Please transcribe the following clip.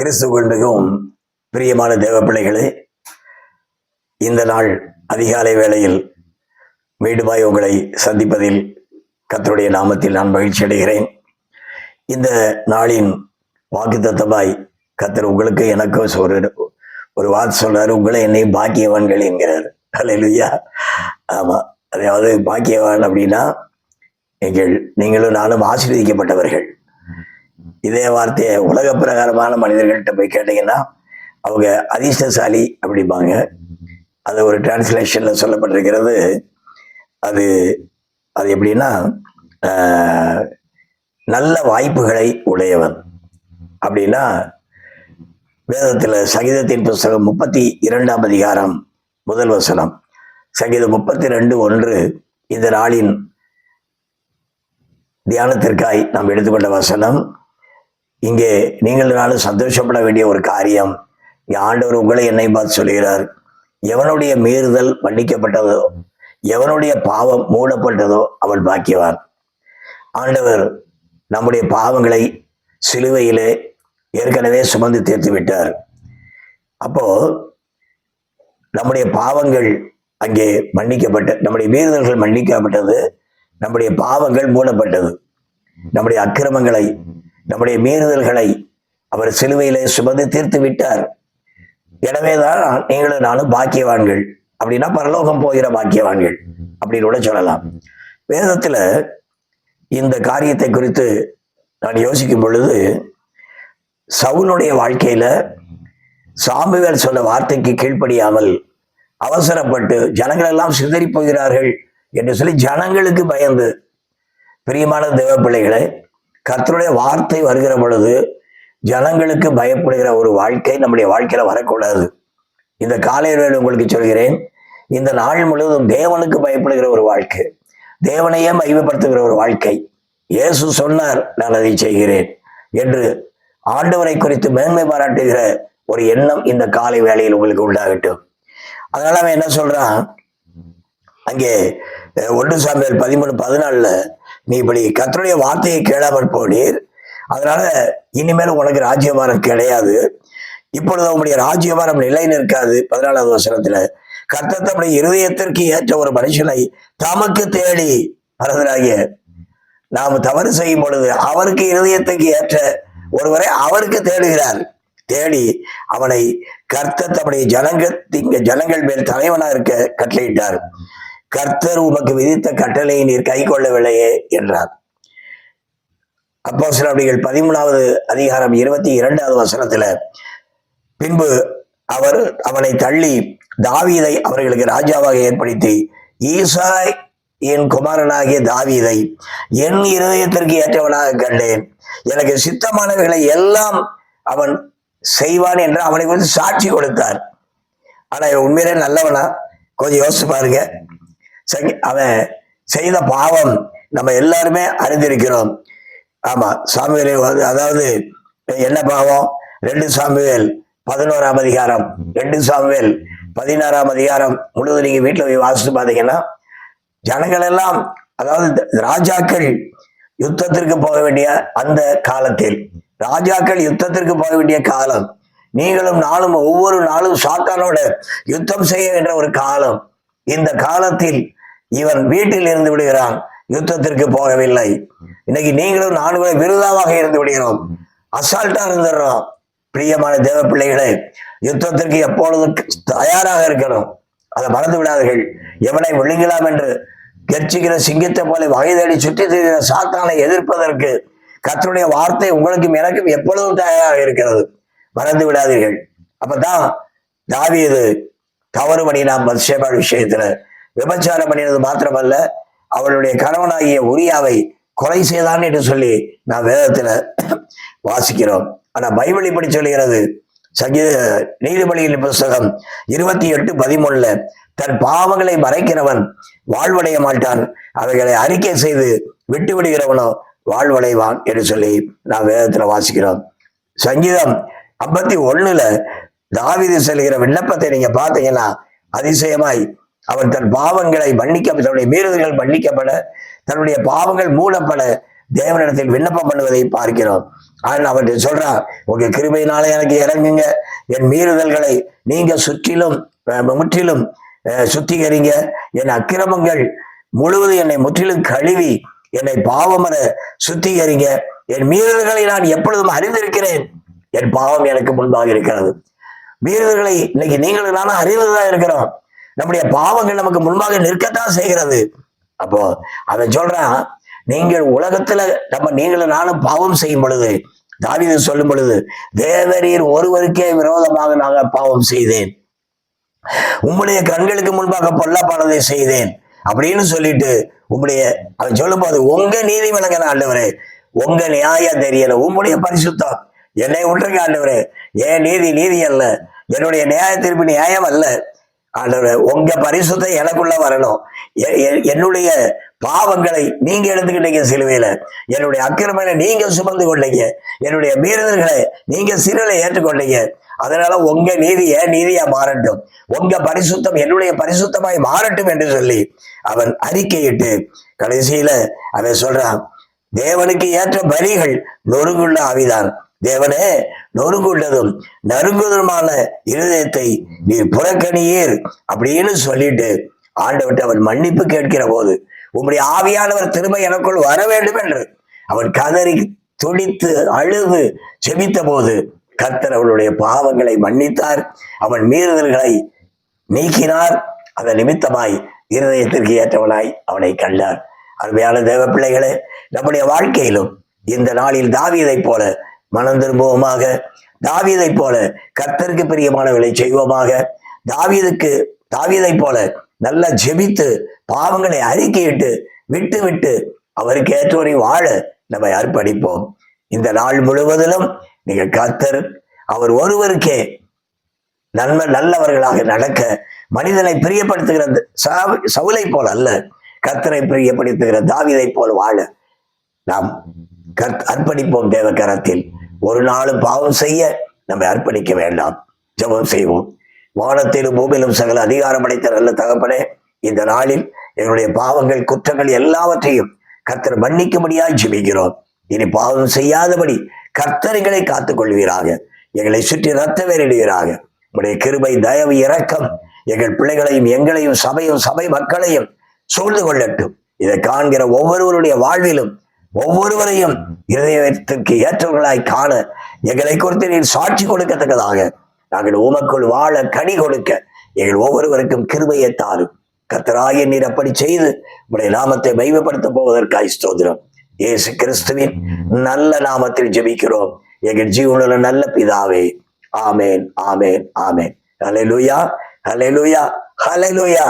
கிறிஸ்துவன் மிகவும் பிரியமான தேவ பிள்ளைகளே இந்த நாள் அதிகாலை வேளையில் மீண்டுமாய் உங்களை சந்திப்பதில் கத்தருடைய நாமத்தில் நான் மகிழ்ச்சி அடைகிறேன். இந்த நாளின் வாக்குத்தத்தமாய் கத்தர் உங்களுக்கு எனக்கும் சொல்ற ஒரு வார்த்தை சொல்றாரு உங்களை என்னை பாக்கியவான்கள் என்கிறார். அல்லையா ஆமா அதாவது பாக்கியவான் அப்படின்னா நீங்கள் நீங்களும் நானும் ஆசீர்வதிக்கப்பட்டவர்கள். இதே வார்த்தையை உலக பிரகாரமான மனிதர்கள்ட்ட போய் கேட்டீங்கன்னா அவங்க அதிர்ஷ்டசாலி அப்படிம்பாங்க. அது ஒரு டிரான்ஸ்லேஷன்ல சொல்லப்பட்டிருக்கிறது. அது அது எப்படின்னா நல்ல வாய்ப்புகளை உடையவன். அப்படின்னா வேதத்தில் சங்கீதத்தின் புஸ்தகம் முப்பத்தி இரண்டாம் அதிகாரம் முதல் வசனம். சங்கீதம் முப்பத்தி ரெண்டு ஒன்று இந்த நாளின் தியானத்திற்காய் நாம் எடுத்துக்கொண்ட வசனம். இங்கே நீங்கள் நானும் சந்தோஷப்பட வேண்டிய ஒரு காரியம். இங்கே ஆண்டவர் உங்களை என்னை பார்த்து சொல்கிறார் எவனுடைய மீறுதல் மன்னிக்கப்பட்டதோ எவனுடைய பாவம் மூடப்பட்டதோ அவன் பாக்கியவான். ஆண்டவர் நம்முடைய பாவங்களை சிலுவையிலே ஏற்கனவே சுமந்து தீர்த்து விட்டார். அப்போ நம்முடைய பாவங்கள் அங்கே மன்னிக்கப்பட்ட நம்முடைய மீறுதல்கள் மன்னிக்கப்பட்டது நம்முடைய பாவங்கள் மூடப்பட்டது. நம்முடைய அக்கிரமங்களை நம்முடைய மீறுதல்களை அவர் சிலுவையிலே சுமந்து தீர்த்து விட்டார். எனவேதான் நீங்களும் நானும் பாக்கியவான்கள். அப்படின்னா பரலோகம் போகிற பாக்கியவான்கள் அப்படின்னு கூட சொல்லலாம். வேதத்துல இந்த காரியத்தை குறித்து நான் யோசிக்கும் பொழுது சவுனுடைய வாழ்க்கையில சாம்புவேல் சொன்ன வார்த்தைக்கு கீழ்ப்படியாமல் அவசரப்பட்டு ஜனங்கள் எல்லாம் சிதறி போகிறார்கள் என்று சொல்லி ஜனங்களுக்கு பயந்து பிரியமான தேவ பிள்ளைகளை கர்த்தருடைய வார்த்தை வருகிற பொழுது ஜனங்களுக்கு பயப்படுகிற ஒரு வாழ்க்கை நம்முடைய வாழ்க்கையில வரக்கூடாது. இந்த காலை வேலை உங்களுக்கு சொல்கிறேன் இந்த நாள் முழுவதும் தேவனுக்கு பயப்படுகிற ஒரு வாழ்க்கை தேவனையே மகிமைப்படுத்துகிற ஒரு வாழ்க்கை. இயேசு சொன்னார் நான் அதை செய்கிறேன் என்று ஆண்டவரை குறித்து மேன்மை பாராட்டுகிற ஒரு எண்ணம் இந்த காலை வேளையில் உங்களுக்கு உண்டாகட்டும். அதனால அவன் என்ன சொல்றான்? அங்கே ஒன்று சாமியல் பதிமூணு பதினாலுல நீ இப்படி கர்த்தருடைய வார்த்தையை கேளாமல் போனீர் அதனால இனிமேல் உனக்கு ராஜ்யபாரம் கிடையாது. இப்பொழுது அவனுடைய ராஜ்யபாரம் நிலை நிற்காது. பதினாலாவது வசனத்துல கர்த்தர் தம்முடைய இருதயத்திற்கு ஏற்ற ஒரு மனுஷனை தமக்கு தேடி பரதராகிய நாம் தவறு செய்யும் பொழுது அவருக்கு இருதயத்துக்கு ஏற்ற ஒருவரை அவருக்கு தேடுகிறார். தேடி அவனை கர்த்தர் தம்முடைய ஜனங்க ஜனங்கள் மேல் தலைவனா இருக்க கட்டளையிட்டார். கர்த்தர் உமக்கு விதித்த கட்டளையை நீர் கை கொள்ளவில்லையே என்றார். அப்போ சிலபடிகள் பதிமூணாவது அதிகாரம் இருபத்தி இரண்டாவது வசனத்துல பின்பு அவர் அவனை தள்ளி தாவீதை அவர்களுக்கு ராஜாவாக ஏற்படுத்தி ஈசாய் என் குமாரனாகிய தாவீதை என் இருதயத்திற்கு ஏற்றவனாக கண்டேன். எனக்கு சித்தமானவர்களை எல்லாம் அவன் செய்வான் என்று அவனை குறித்து சாட்சி கொடுத்தார். ஆனா உண்மையிலே நல்லவனா? கொஞ்சம் யோசிச்சு பாருங்க. அவன் செய்த பாவம் நம்ம எல்லாருமே அறிந்திருக்கிறோம். ஆமா சாமுவேலை அதாவது என்ன பாவம்? ரெண்டு சாமுவேல் பதினோராம் அதிகாரம். ரெண்டு சாமுவேல் பதினாறாம் அதிகாரம். முழுவதும் நீங்க வீட்டில் போய் வாசித்து பார்த்தீங்கன்னா ஜனங்கள் எல்லாம் அதாவது ராஜாக்கள் யுத்தத்திற்கு போக வேண்டிய அந்த காலத்தில் ராஜாக்கள் யுத்தத்திற்கு போக வேண்டிய காலம் நீங்களும் நாளும் ஒவ்வொரு நாளும் சாத்தானோட யுத்தம் செய்ய என்ற ஒரு காலம். இந்த காலத்தில் இவன் வீட்டில் இருந்து விடுகிறான் யுத்தத்திற்கு போகவில்லை. இன்னைக்கு நீங்களும் நானும் விருதாவாக இருந்து விடுகிறோம். அசால்ட்டா இருந்துடுறோம். பிரியமான தேவ பிள்ளைகளே யுத்தத்திற்கு எப்பொழுதும் தயாராக இருக்கணும்? அதை மறந்து விடாதீர்கள். எவனை விழுங்கலாம் என்று கெர்ச்சிக்கிற சிங்கத்தை போல வகைதேடி சுற்றி திரிகிற சாத்தானை எதிர்ப்பதற்கு கத்தனுடைய வார்த்தை உங்களுக்கும் எனக்கும் எப்பொழுதும் தயாராக இருக்கிறது. மறந்து விடாதீர்கள். அப்பதான் தாவீது தவறு பண்ணினான் பத்ஷேபாள் விஷயத்துல. விபச்சாரம் பண்ணினது மாத்திரமல்ல அவளுடைய கணவனாகிய உரியாவை கொலை செய்தான் என்று சொல்லி நான் வேதத்துல வாசிக்கிறோம். ஆனா பைபிள் இப்படி சொல்லுகிறது. சங்கீத நீதிமொழியின் புஸ்தகம் இருபத்தி எட்டு பதிமூணுல தன் பாவங்களை மறைக்கிறவன் வாழ்வடைய மாட்டான் அவைகளை அறிக்கை செய்து விட்டு விடுகிறவனோ வாழ்வடைவான் என்று சொல்லி நான் வேதத்துல வாசிக்கிறோம். சங்கீதம் ஐம்பத்தி ஒண்ணுல தாவிதி செல்கிற விண்ணப்பத்தை நீங்க பார்த்தீங்கன்னா அதிசயமாய் அவர் தன் பாவங்களை மன்னிக்க தன்னுடைய மீறுதல்கள் மன்னிக்கப்பட தன்னுடைய பாவங்கள் மூடப்பட தேவனிடத்தில் விண்ணப்பம் பண்ணுவதை பார்க்கிறோம். ஆனால் அவர் சொல்றான் உங்க கிருபையினால எனக்கு இறங்குங்க. என் மீறுதல்களை நீங்க சுற்றிலும் முற்றிலும் அஹ், சுத்திகரிங்க. என் அக்கிரமங்கள் முழுவதும் என்னை முற்றிலும் கழுவி என்னை பாவமர சுத்திகரிங்க. என் மீறுதல்களை நான் எப்பொழுதும் அறிந்திருக்கிறேன். என் பாவம் எனக்கு முன்பாக இருக்கிறது. மீறுதல்களை இன்னைக்கு நீங்களும் நானும் அறிவதுதான் இருக்கிறோம். நம்முடைய பாவங்கள் நமக்கு முன்பாக நிற்கத்தான் செய்கிறது. அப்போ அவன் சொல்றான் நீங்கள் உலகத்துல நம்ம நீங்களும் நானும் பாவம் செய்யும் பொழுது தாவித சொல்லும் பொழுது தேவரீர் ஒருவருக்கே விரோதமாக நாங்கள் பாவம் செய்தேன். உம்முடைய கண்களுக்கு முன்பாக பொல்லப்பானதை செய்தேன். அப்படின்னு சொல்லிட்டு உம்முடைய அவன் சொல்லும் போது உங்க நீதி விளங்கின ஆண்டவரே உங்க நியாயம் தெரியல. உம்முடைய பரிசுத்தம் என்னை விட்டுருங்க ஆண்டவரே. ஏன் நீதி நீதி அல்ல. என்னுடைய நியாயத்திற்கு நியாயம் அல்ல. ஆண்டவரே உங்க பரிசுத்தம் எனக்குள்ள வரணும். எ- எ- என்னுடைய பாவங்களை நீங்க எடுத்துக்கிட்டீங்க சிலுவையில. என்னுடைய அக்கிரமங்களை நீங்க சுமந்து கொண்டீங்க. என்னுடைய மீறுதல்களை நீங்க சிறுகளை ஏற்றுக்கொண்டீங்க. அதனால உங்க நீதி என் நீதியா மாறட்டும். உங்க பரிசுத்தம் என்னுடைய பரிசுத்தமாய் மாறட்டும் என்று சொல்லி அவன் அறிக்கையிட்டு கடைசியில அவன் சொல்றான் தேவனுக்கு ஏற்ற பலிகள் நொறுங்குள்ள ஆவிதான். தேவனே நொறுங்குள்ளதும் நறுங்குதலுமான இருதயத்தை நீ புறக்கணியீர் அப்படின்னு சொல்லிட்டு ஆண்டவர்கிட்ட அவன் மன்னிப்பு கேட்கிற போது உம்முடைய ஆவியானவர் திரும்ப எனக்குள் வர வேண்டும் என்று அவன் கதறி துடித்து அழுது செபித்த போது கர்த்தர் அவளுடைய பாவங்களை மன்னித்தார். அவன் மீறுதல்களை நீக்கினார். அதன் நிமித்தமாய் இருதயத்திற்கு ஏற்றவனாய் அவனை கண்டார். அருமையான தேவ பிள்ளைகளே நம்முடைய வாழ்க்கையிலும் இந்த நாளில் தாவீதைப் போல மனம் திரும்புவோமாக தாவியதைப் போல கர்த்தருக்கு பிரியமானவர்களை செய்வோமாக. தாவியதுக்கு தாவியதைப் போல நல்லா ஜெபித்து பாவங்களை அறிக்கையிட்டு விட்டு விட்டு அவருக்கு ஏற்றோரை வாழ நம்ம அர்ப்பணிப்போம். இந்த நாள் முழுவதிலும் நீங்க கர்த்தர் அவர் ஒருவருக்கே நன்மை நல்லவர்களாக நடக்க மனிதனை பிரியப்படுத்துகிற சவுலை போல அல்ல கர்த்தரை பிரியப்படுத்துகிற தாவிதை போல் வாழ நாம் கர்த் அர்ப்பணிப்போம் தேவ கரத்தில். ஒரு நாளும் பாவம் செய்ய நம்மை அர்ப்பணிக்க வேண்டாம். ஜபம் செய்வோம். வானத்திலும் பூமியிலும் சகல அதிகாரம் அடைத்த நல்ல தகப்பனே இந்த நாளில் எங்களுடைய பாவங்கள் குற்றங்கள் எல்லாவற்றையும் கர்த்தர் மன்னிக்கும்படியாய் ஜிபிக்கிறோம். இனி பாவம் செய்யாதபடி கர்த்தர்களை காத்துக்கொள்வீராக. எங்களை சுற்றி ரத்த வேறிடுவீராக உடைய கிருபை தயவு இரக்கம் எங்கள் பிள்ளைகளையும் எங்களையும் சபையும் சபை மக்களையும் சூழ்ந்து கொள்ளட்டும். இதை காண்கிற ஒவ்வொருவருடைய வாழ்விலும் ஒவ்வொருவரையும் இதயத்திற்கு ஏற்றவர்களாய் காண எங்களை குறித்து நீர் சாட்சி கொடுக்கத்தக்கதாக. நாங்கள் உமக்குள் வாழ கனி கொடுக்க எங்கள் ஒவ்வொருவருக்கும் கிருபையை தாரும். கத்தராய நீர் அப்படி செய்து உடைய நாமத்தை மைமைப்படுத்த போவதற்காய் ஸ்தோதிரம் இயேசு கிறிஸ்துவின் நல்ல நாமத்தில் ஜெபிக்கிறோம். எங்கள் ஜீவனுள்ள நல்ல பிதாவே. ஆமேன் ஆமேன் ஆமேன். ஹalleluya ஹalleluya ஹalleluya.